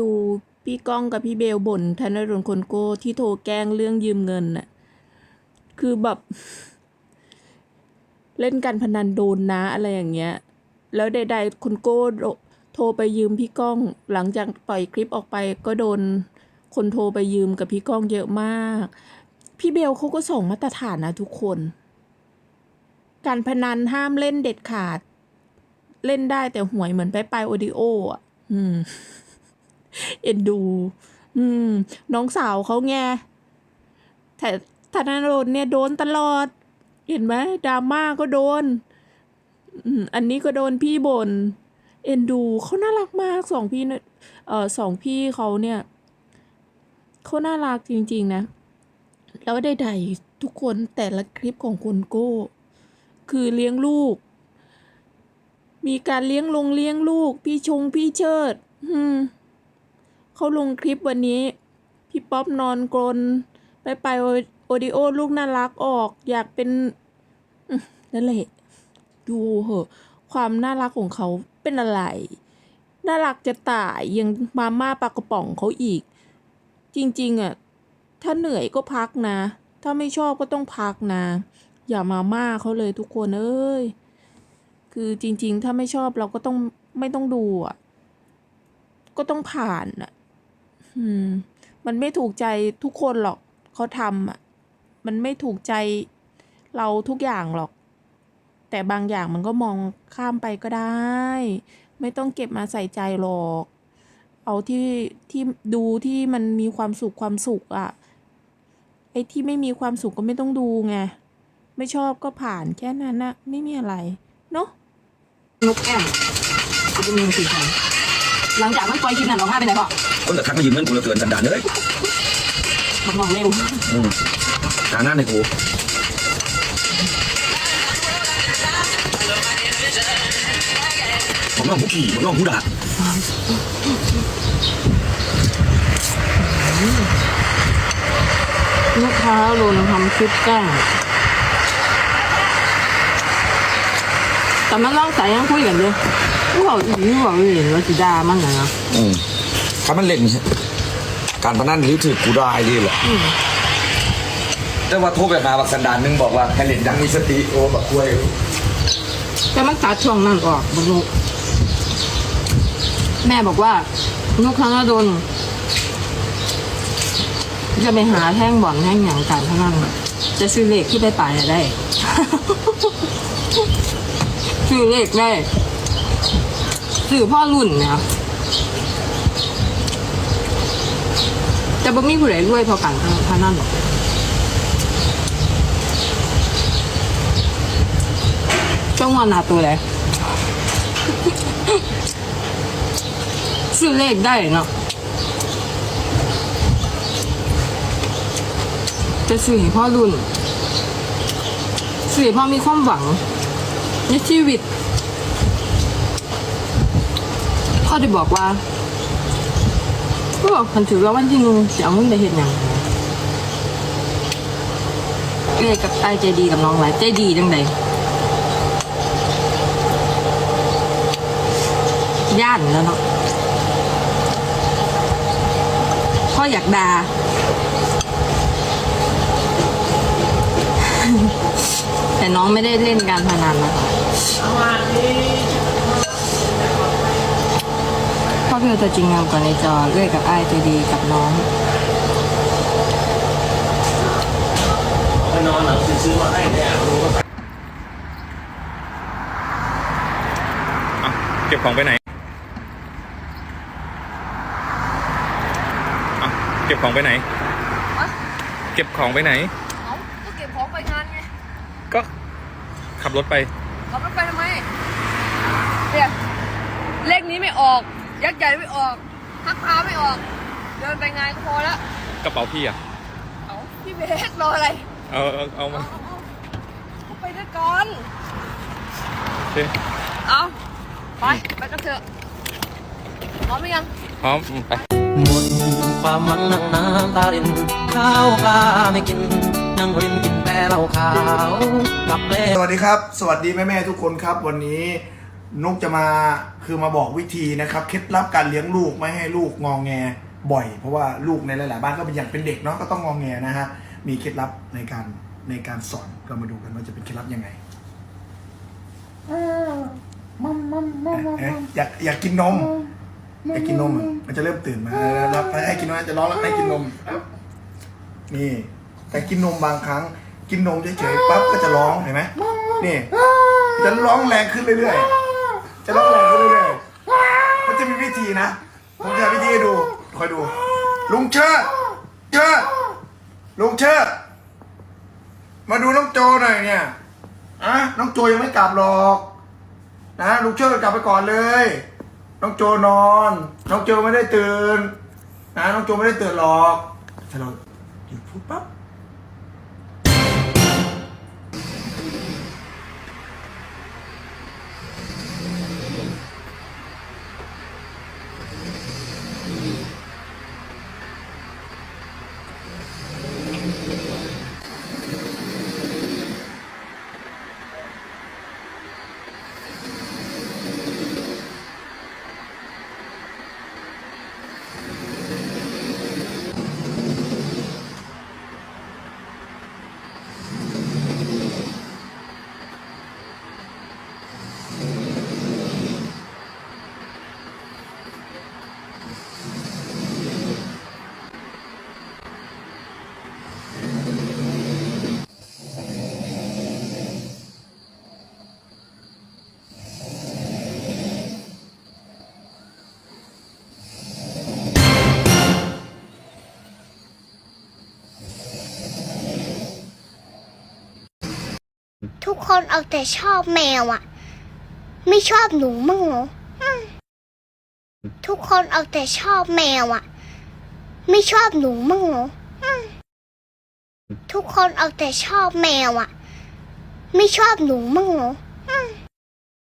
ดูพี่ก้องกับพี่เบลบ่นธนดลคนโก้ที่โทรแกล้งเรื่องยืมเงินน่ะ คือแบบ เล่นการพนันโดนนะอะไรอย่างเงี้ย แล้วใดๆคนโก้โดโทรไปยืมพี่ก้อง หลังจากปล่อยคลิปออกไปก็โดนคนโทรไปยืมกับพี่ก้องเยอะมาก พี่เบลเขาก็ส่งมาตรฐานนะทุกคน การพนันห้ามเล่นเด็ดขาด เล่นได้แต่หวยเหมือนไปไปโอดิโออะ อืม เอ็นดู อืม น้องสาวเขาไงแต่ธนาโดนเนี่ยโดนตลอด เห็นไหมดราม่าก็โดน อืม อันนี้ก็โดนพี่บน่นเอ็นดูเขาน่ารักมากสองพี่เนี่ยเอ่อสองพี่เขาเนี่ยเขาน่ารักจริง ๆ นะ แล้วใดๆทุกคนแต่ละคลิปของคุณโก้ คือเลี้ยงลูก มีการเลี้ยงลงเลี้ยงลูก พี่ชงพี่เชิด อืม เขาลงคลิปวันนี้ พี่ป๊อปนอนกรนไปไปโอดิโอลูกน่ารักออก อยากเป็นนั่นแหละดูเหอะ ความน่ารักของเขาเป็นอะไร น่ารักจะตายยังมาม่าปลากระป๋องเขาอีก จริง ๆอะถ้าเหนื่อยก็พักนะ ถ้าไม่ชอบก็ต้องพักนะ อย่ามาม่าเขาเลยทุกคนเอ้ย คือจริง ๆ ถ้าไม่ชอบเราก็ต้องไม่ต้องดูอะ ก็ต้องผ่านอะ อืม มันไม่ถูกใจทุกคนหรอกเขาทำอะ มันไม่ถูกใจเราทุกอย่างหรอก แต่บางอย่างมันก็มองข้ามไปก็ได้ ไม่ต้องเก็บมาใส่ใจหรอก เอาที่ที่ดูที่มันมีความสุขความสุขอะไอ้ที่ไม่มีความสุขก็ไม่ต้องดูไง ไม่ชอบก็ผ่านแค่นั้นนะไม่มีอะไร เนาะนกแก้มจะมือสีแข็งหลังจากมันปล่อยคลิปนั้นออกมาเป็นไงพ่อ คนแต่ทักมายืมเงินกูเหลือเกินสันดานเลยมันมองเร็วอืมหางานในกูผมน้องผู้ขี่ผมน้องผู้ด่าลูกค้าโดนทำคลิปแกล้งแต่มันร่างสายยังคุยกันเลยกูบอกอีกกูบอกเห็นว่าสีดามันนะนะอืมามันเล่นการพนันหรือถือกูได้ดีแหละแต่ว่าโทรไปหาบักสันดานนึงบอกว่าให้เล่นอยังมีสติโอ้บักกล้วยแต่มันตัดช่วงนั้นออกบลูกแม่บอกว่าลูกค้าโดนจะไปหาแท่งบ่อนแท่งอย่างการพนันจะซื้อเลขที่ไปป่ายได้ ซื้อเลขได้ซื้อพ่อรุ่นเนี่ย แต่บ่มีผู้ใดรวยพอกันพนันหรอกช่วงวันหาตัวเลยซื้อเลขได้เนาะจะซื้อให้พ่อรุ่นซื้อให้พ่อมีความหวัง ในชีวิต พ่อได้บอกว่า ก็คันถือว่าวันที่หนึงจะเอาเงินไปเห็นอย่างเอ้ยกับไอ้ายใจดีกับน้องหลายใจดีจังไดย่านแล้วเนาะพ่ออยากด่าแต่น้องไม่ได้เล่นการพนันนะคะ พ่อเพียวตัวจริงงามกว่าในจอเรื่อยกับไอ้ายใจดีกับน้องอะเก็บของไปไหนอะเก็บของไปไหน เก็บของไปไหน เอาก็เก็บของไปงานไง ก็ขับรถไป ขับรถไปทำไมเนี่ยเลขนี้ไม่ออก ยักษ์ใหญ่ไม่ออกทักพาไม่ออก เดินไปงานก็พอละกระเป๋าพี่อะเอาพี่เบสรออะไรเอาเอาเอามาเอาเอาเอาไปด้วยก่อนโอเคเอาไปไปกันเถอะพร้อมหรือยังพร้อมอืมไป หมดความหวังนั่งน้ำตารินข้าวปลาไม่กิน นั่งรินกินแต่เหล้าขาวกับแม่ สวัสดีครับ สวัสดีแม่ ๆ ทุกคนครับ วันนี้ นุกจะมาคือมาบอกวิธีนะครับเคล็ดลับการเลี้ยงลูกไม่ให้ลูกงองแงบ่อย เพราะว่าลูกในหลาย ๆ บ้านก็เป็นอย่างเป็นเด็กเนาะก็ต้องงองแงนะฮะมีเคล็ดลับในการในการสอนก็มาดูกันว่าจะเป็นเคล็ดลับยังไงเอ๊ะอยากอยากกินนมอยากกินนมอะมันจะเริ่มตื่นมาแล้วให้กินนมจะร้องแล้วให้กินนมนี่แต่กินนมบางครั้ง กินนมเฉยๆปั๊บก็จะร้องเห็นไหมนี่จะร้องแรงขึ้นเรื่อยๆ จะร้องแรงขึ้นเรื่อยๆ มันจะมีวิ ธีนะ ผมจะวิธีให้ดู คอยดู ลุงเชิดเชิดลุงเชิดมาดูน้องโจหน่อยเนี่ยอะน้องโจยังไม่กลับหรอก นะลุงเชิดกลับไปก่อนเลย น้องโจนอน น้องโจไม่ได้ตื่น นะ น้องโจไม่ได้ตื่นหรอกถ้าเราหยุดพูดปั๊บ คนเอาแต่ชอบแมวอะไม่ชอบหนูมั้งเหรอทุกคนเอาแต่ชอบแมวอะไม่ชอบหนูมั้งเหรอทุกคนเอาแต่ชอบแมวอะไม่ชอบหนูมั้งเหรอ